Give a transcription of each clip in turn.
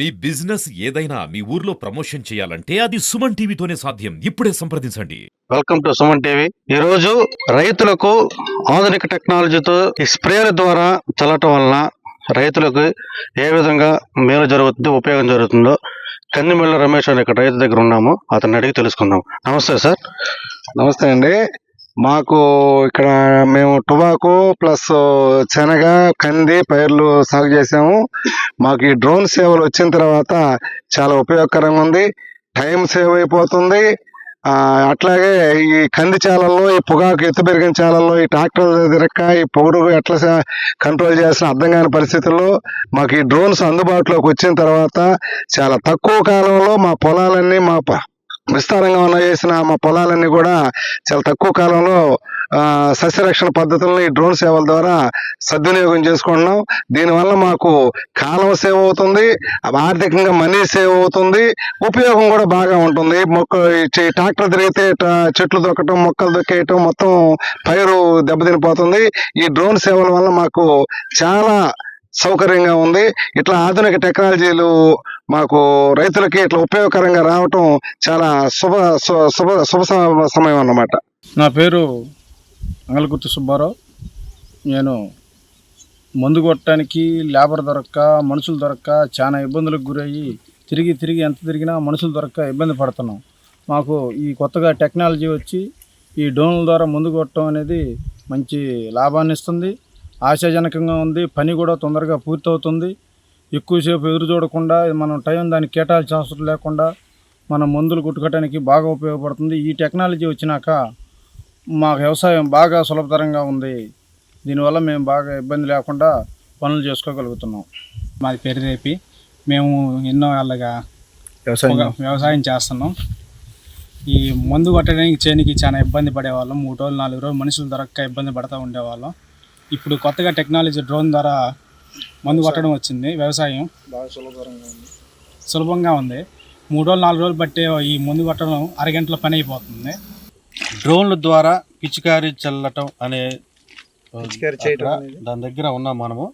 మీ business ఏదైనా మీ ఊర్లో promotion చేయాలంటే అది సుమన్ టీవీతోనే సాధ్యం. ఇప్పుడే సంప్రదించండి. Welcome to Suman TV. ఈ రోజు రైతులకు ఆధునిక టెక్నాలజీతో ఈ స్ప్రేల ద్వారా చల్లటం వలన రైతులకు ఏ విధంగా మేలు జరుగుతుందో ఉపయోగం జరుగుతుందో కందిమెళ్ళ రమేష్ అనే ఇక్కడ రైతు దగ్గర ఉన్నాము. అతన్ని అడిగి తెలుసుకుందాం. నమస్తే సార్. నమస్తే అండి. మాకు ఇక్కడ మేము టొబాకో ప్లస్ శనగ కంది పైర్లు సాగు చేసాము. మాకు ఈ డ్రోన్ సేవలు వచ్చిన తర్వాత చాలా ఉపయోగకరంగా ఉంది. టైం సేవ్ అయిపోతుంది. అట్లాగే ఈ కంది చాలల్లో ఈ పొగాకు ఎత్తు పెరిగిన చాలల్లో ఈ ట్రాక్టర్ తిరక్క ఈ పొగడు ఎట్లా కంట్రోల్ చేసిన అర్థం కాని పరిస్థితుల్లో మాకు ఈ డ్రోన్స్ అందుబాటులోకి వచ్చిన తర్వాత చాలా తక్కువ కాలంలో మా పొలాలన్నీ మా ప- విస్తారంగా ఉన్న చేసిన మా పొలాలన్నీ కూడా చాలా తక్కువ కాలంలో సస్యరక్షణ పద్ధతులను ఈ డ్రోన్ సేవల ద్వారా సద్వినియోగం చేసుకుంటున్నాం. దీనివల్ల మాకు కాలం సేవ్ అవుతుంది ఆర్థికంగా మనీ సేవ్ అవుతుంది ఉపయోగం కూడా బాగా ఉంటుంది. మొక్క ట్రాక్టర్ తిరిగితే చెట్లు దొక్కటం మొక్కలు దొక్కేయటం మొత్తం పైరు దెబ్బతినిపోతుంది. ఈ డ్రోన్ సేవల వల్ల మాకు చాలా సౌకర్యంగా ఉంది. ఇట్లా ఆధునిక టెక్నాలజీలు మాకు రైతులకి ఇట్లా ఉపయోగకరంగా రావటం చాలా శుభ శు- శుభ శుభ సమయం అన్నమాట. నా పేరు అంగలగుర్తి సుబ్బారావు. నేను మందు కొట్టడానికి లేబర్ దొరక్క మనుషులు దొరక్క చాలా ఇబ్బందులకు గురయ్యి తిరిగి తిరిగి ఎంత తిరిగినా మనుషులు దొరక్క ఇబ్బంది పడుతున్నాం. మాకు ఈ కొత్తగా టెక్నాలజీ వచ్చి ఈ డ్రోన్ల ద్వారా ముందు కొట్టడం అనేది మంచి లాభాన్ని ఇస్తుంది. ఆశాజనకంగా ఉంది. పని కూడా తొందరగా పూర్తవుతుంది. ఎక్కువసేపు ఎదురు చూడకుండా మనం టైం దానికి కేటాయించిన అవసరం లేకుండా మనం మందులు కొట్టుకోవడానికి బాగా ఉపయోగపడుతుంది. ఈ టెక్నాలజీ వచ్చినాక మా వ్యవసాయం బాగా సులభతరంగా ఉంది. దీనివల్ల మేము బాగా ఇబ్బంది లేకుండా పనులు చేసుకోగలుగుతున్నాం. మాది పెరిరేపి మేము ఎన్నో ఏళ్ళగా ఒక వ్యవసాయం చేస్తున్నాం. ఈ మందు కొట్టడానికి చేనికి చాలా ఇబ్బంది పడేవాళ్ళం. మూడు రోజులు నాలుగు రోజులు మనుషులు దొరక్క ఇబ్బంది పడుతూ ఉండేవాళ్ళం. ఇప్పుడు కొత్తగా టెక్నాలజీ డ్రోన్ ద్వారా మందు కొట్టడం వచ్చింది వ్యవసాయం. బాగా సులభతరంగా ఉంది. సులభంగా ఉంది. మూడు రోజులు నాలుగు రోజులు బట్టే ఈ మందు కొట్టడం అరగంటలో పని అయిపోతుంది. డ్రోన్ల ద్వారా పిచికారీ చల్లటం అనే పిచికారీ చేయటం అక్కడ అనేది. దాని దగ్గర ఉన్నాం మనము.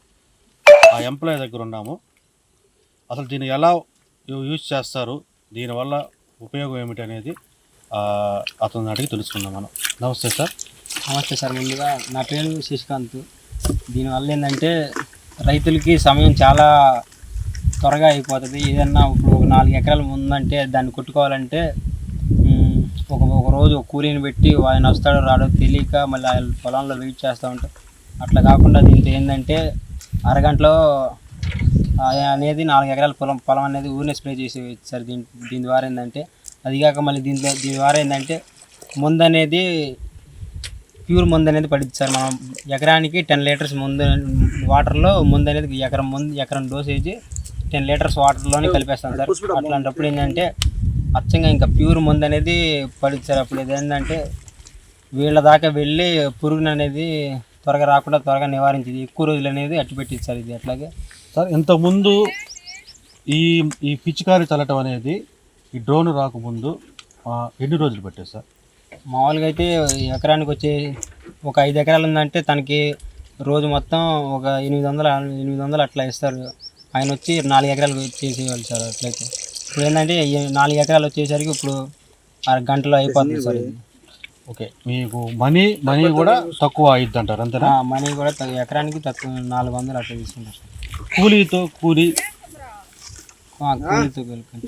ఆ ఎంప్లాయ్ దగ్గర ఉన్నాము. అసలు దీన్ని ఎలా యూ- యూజ్ చేస్తారు? దీనివల్ల ఉపయోగం ఏమిటి అనేది ఆ, అతన్ని అడిగి తెలుసుకుందాం మనం. నమస్తే సార్. నమస్తే సార్ ముందుగా నా పేరు శశికాంత్. దీనివల్ల ఏంటంటే రైతులకి సమయం చాలా త్వరగా అయిపోతుంది. ఏదన్నా ఇప్పుడు ఒక నాలుగు ఎకరాలు ఉందంటే దాన్ని కొట్టుకోవాలంటే ఒక ఒక రోజు కూలీని పెట్టి ఆయన వస్తాడో రాడో తెలియక మళ్ళీ ఆయన పొలంలో వెయిట్ చేస్తూ ఉంటాం. అట్లా కాకుండా దీంతో ఏంటంటే అరగంటలో అనేది నాలుగు ఎకరాల పొలం పొలం అనేది ఊరినే స్ప్రే చేసి సార్. దీని దీని ద్వారా ఏంటంటే అది కాక మళ్ళీ దీని దీని ద్వారా ఏంటంటే ముందు అనేది ప్యూర్ మందు అనేది పడుతుంది సార్. మనం ఎకరానికి టెన్ లీటర్స్ ముందు వాటర్లో ముందు అనేది ఎకరం ముందు ఎకరం డోసేజ్ టెన్ లీటర్స్ వాటర్లోనే కలిపేస్తాం సార్. అట్లాంటప్పుడు ఏంటంటే అచ్చంగా ఇంకా ప్యూర్ మందు అనేది పడిచ్చారు సార్. అప్పుడు ఇది ఏంటంటే వీళ్ళ దాకా వెళ్ళి పురుగుని అనేది త్వరగా రాకుండా త్వరగా నివారించింది. ఎక్కువ రోజులు అనేది అట్టు పెట్టింది సార్ ఇది అట్లాగే. సార్ ఇంతకుముందు ఈ ఈ పిచికారి చల్లటం అనేది ఈ డ్రోన్ రాకముందు ఎన్ని రోజులు పట్టేది సార్? మామూలుగా అయితే ఎకరానికి వచ్చే ఒక ఐదు ఎకరాలు ఉందంటే తనకి రోజు మొత్తం ఒక ఎనిమిది వందలు ఎనిమిది వందలు అట్లా ఇస్తారు. ఆయన వచ్చి నాలుగు ఎకరాలు చేసేవాళ్ళు సార్ అట్లయితే. ఇప్పుడు ఏంటంటే నాలుగు ఎకరాలు వచ్చేసరికి ఇప్పుడు అర గంటలో అయిపోతుంది సార్ ఓకే మీకు మనీ మనీ కూడా తక్కువ అయిద్ది అంటారు అంతేనా? ఆ, మనీ కూడా ఎకరానికి తక్కువ నాలుగు వందలు అట్లా తీసుకుంటారు సార్. కూలీతో కూలీ కూలీతో కలిపి